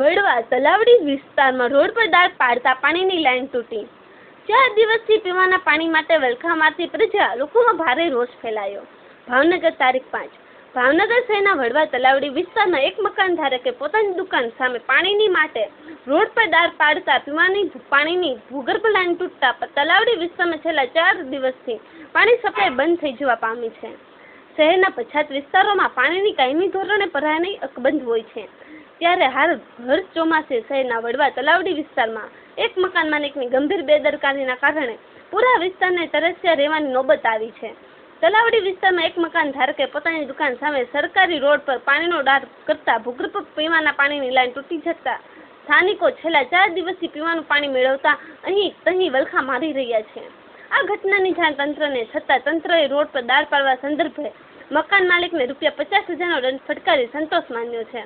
વડવા તલાવડી વિસ્તારમાં રોડ પર દાળ પાડતા પાણીની લાઈન તૂટી. ચાર દિવસથી પીવાના પાણી માટે વલખામાંથી પ્રજા લોકોમાં ભારે રોષ ફેલાયો. ભાવનગર તારીખ પાંચ. ભાવનગર શહેરના વડવા તલાવડી વિસ્તારમાં એક મકાન ધારકે પોતાની દુકાન સામે પાણીની માટે રોડ પર દાળ પાડતા પીવાની પાણીની ભૂગર્ભ લાઈન તૂટતા તલાવડી વિસ્તારમાં છેલ્લા ચાર દિવસથી પાણી સપ્લાય બંધ થઈ જવા પામી છે. શહેરના પછાત વિસ્તારોમાં પાણીની કાયમી ધોરણે ભરાવાની અકબંધ હોય છે. ત્યારે હાલ હર ચોમાસે શહેરના વડવા તલાવડી વિસ્તારમાં એક મકાન માલિકની ગંભીર બેદરકારીના કારણે પૂરા વિસ્તારને તરસ્યા રહેવાની નોબત આવી છે. તલાવડી વિસ્તારમાં એક મકાન ધારકે પોતાની દુકાન સામે સરકારી રોડ પર પાણીનો ડાર કરતા ભૂગર્ભ પીવાના પાણીની લાઈન તૂટી જતા સ્થાનિકો છેલ્લા ચાર દિવસથી પીવાનું પાણી મેળવતા અહીં તહીં વલખા મારી રહ્યા છે. આ ઘટનાની જાણ તંત્રને છતાં તંત્રએ રોડ પર દાળ પાડવા સંદર્ભે મકાન માલિકને રૂપિયા પચાસ હજારનો દંડ ફટકારી સંતોષ માન્યો છે.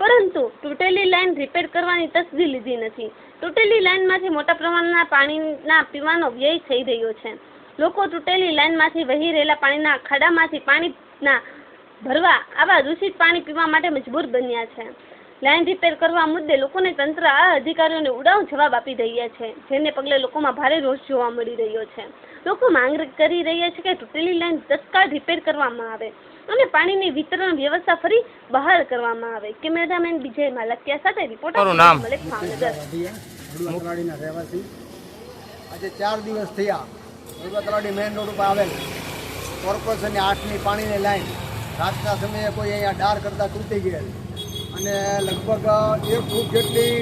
પરંતુ તૂટેલી લાઈન રિપેર કરવાની તસદી લીધી નથી. તૂટેલી લાઈનમાંથી મોટા પ્રમાણના પાણીના પીવાનો વ્યય થઈ રહ્યો છે. લોકો તૂટેલી લાઈનમાંથી વહી રહેલા પાણીના ખાડામાંથી પાણીના ભરવા આવા દૂષિત પાણી પીવા માટે મજબૂર બન્યા છે. લાઈન રિપેર કરવા મુદ્દે લોકોને તંત્ર આ અધિકારીઓને ઉડાવ જવાબ આપી રહ્યા છે, જેને પગલે લોકોમાં ભારે રોષ જોવા મળી રહ્યો છે. લોકો માંગ કરી રહ્યા છે કે તૂટેલી લાઈન તત્કાળ રિપેર કરવામાં આવે. અને પાણીની વિતરણ વ્યવસ્થા ફરી બહાલ કરવામાં આવે. કેમેરામેન વિજય માલકિયા સાથે રિપોર્ટર નામ? મલિક ભાવનગર. તલાડીના રહેવાસી. આજે ચાર દિવસ થયા તલાડી મેઇન રોડ ઉપર આવેલ. કોર્પોરેશનની આઠની પાણીની લાઈન રાતના સમયે કોઈ અહીંયા ડાર કરતાં તૂટી ગયેલ. અને લગભગ એક ફૂટ જેટલી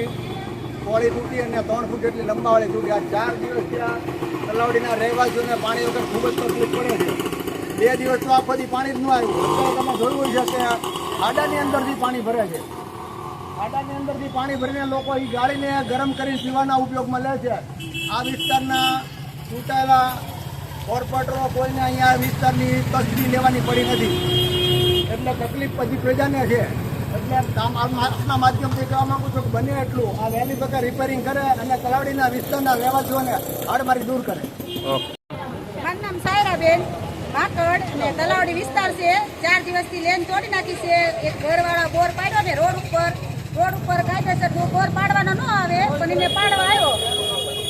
પોળી તૂટી અને ત્રણ ફૂટ જેટલી લંબાવાળી તૂટી. આ ચાર દિવસ ત્યાં તલાવડીના રહેવાસીઓને પાણી વગર ખૂબ જ તકલીફ પડે છે. બે દિવસ તો આખો દી પાણી જ ન આવ્યું. અત્યારે તમે જોયું છે કે ખાડાની અંદરથી પાણી ભરે છે. ખાડાની અંદરથી પાણી ભરીને લોકો એ ગાળીને ગરમ કરીને પીવાના ઉપયોગમાં લે છે. આ વિસ્તારના ચૂંટાયેલા કોર્પોરેટરો કોઈને અહીંયા આ વિસ્તારની તસ્દી લેવાની પડી નથી. એટલે તકલીફ પછી પ્રજાને છે. એટલે આપના માધ્યમથી કહેવા માગું છું કે બને એટલું. આ વહેલી તકે રિપેરિંગ કરે અને તલાવડીના વિસ્તારના રહેવાસીઓને હાડમારી દૂર કરે ઓકે મારું નામ સાયરાબેન માકડ અને તલાવડી વિસ્તાર છે. ચાર દિવસથી લેન તોડી નાખી છે. એક ઘરવાળા બોર પાડ્યો ને રોડ ઉપર. રોડ ઉપર કાયદેસર બોર પાડવાનો ન આવે પણ એને પાડવા આવ્યો.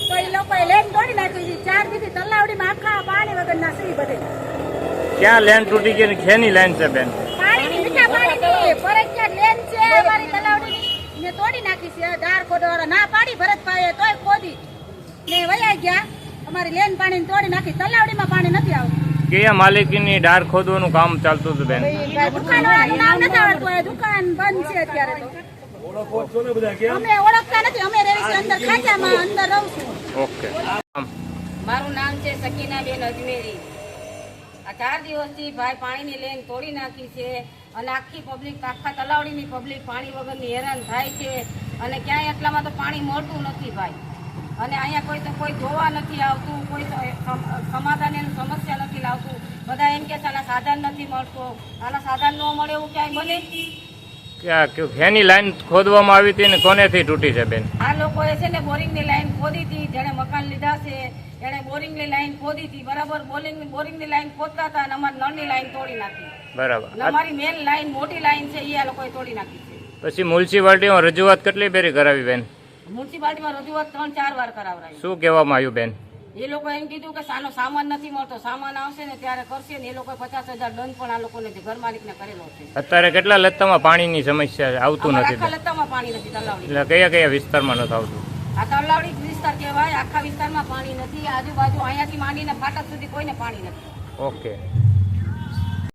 તો એ લોકોએ લેન તોડી નાખી છે. ચાર દિવસથી તલાવડીમાં આખા પાણી વગરના શ્રી બધે. ક્યાં લેન તૂટી ગઈ ખેની લાઈન છે બેન? પાણીની મીઠા પાણીની ફરજિયાત લેન છે. અમારી તલાવડીની ને તોડી નાખી છે. ધાર ખોદવાળા ના પાડી ભરતભાઈએ તોય ખોદી. ને વયા ગયા. અમારી લેન પાણી તોડી નાખી તલાવડીમાં પાણી નથી આવતું. કયા માલિકીની ડાર ખોદવાનું કામ ચાલતું હતું બેન. દુકાન નામ નથી આવડતું દુકાન બંધ છે અત્યારે તો. અમે ઓળખતા નથી અમે રહી છીએ અંદર ખાંચામાં અંદર રહું છું. ઓકે. મારું નામ છે સકીનાબેન અજમેરી. આ ચાર દિવસથી ભાઈ પાણીની લેન તોડી નાખી છે અને આખી પબ્લિક આખા તલાવડીની પબ્લિક પાણી વગરની હેરાન થાય છે અને ક્યાંય એટલામાં તો પાણી મળતું નથી ભાઈ. અને અહીંયા કોઈ તો કોઈ જોવા નથી આવતું કોઈ સમ- સમાધાન એનું સમસ્યા નથી લાવતું. બધા એમ કે આના સાધન નથી મળતો. આના સાધન ન મળે એવું ક્યાંય બને? શેની લાઈન ખોદવામાં આવી હતી ને કોનેથી તૂટી છે બેન? આ લોકોએ છે ને બોરિંગની લાઈન ખોદી હતી જેણે મકાન લીધા છે. એણે બોરિંગની લાઈન ખોદી હતી. બરાબર બોરિંગ બોરિંગની લાઈન ખોદતા હતા અને અમારી નળની લાઈન તોડી નાખી. બરાબર. અમારી મેન લાઈન મોટી લાઈન છે એ આ લોકોએ તોડી નાખી છે. પછી મ્યુનિસિપાલિટીમાં રજૂઆત કેટલી બેરી કરાવી બેન? મ્યુનિસિપાલિટીમાં રજૂઆત ત્રણ ચાર વાર કરાવરાય. શું કહેવામાં આવ્યું બેન? એ લોકો એમ કીધું કે સાનો સામાન નથી મળતો સામાન આવશે ને ત્યારે કરશે ને એ લોકો પચાસ હજાર દંડ પણ આ લોકોને ઘર માલિકને કરેલો છે. અત્યારે કેટલા લત્તામાં પાણીની સમસ્યા આવતું નથી આખા લત્તામાં પાણી નથી તલાવડી. એટલે કયા કયા વિસ્તારમાં નથી આવતું? આ તલાવડી વિસ્તાર કહેવાય આખા વિસ્તારમાં પાણી નથી આજુબાજુ અહીંયાથી માંડીને ફાટક સુધી કોઈને પાણી નથી. ઓકે.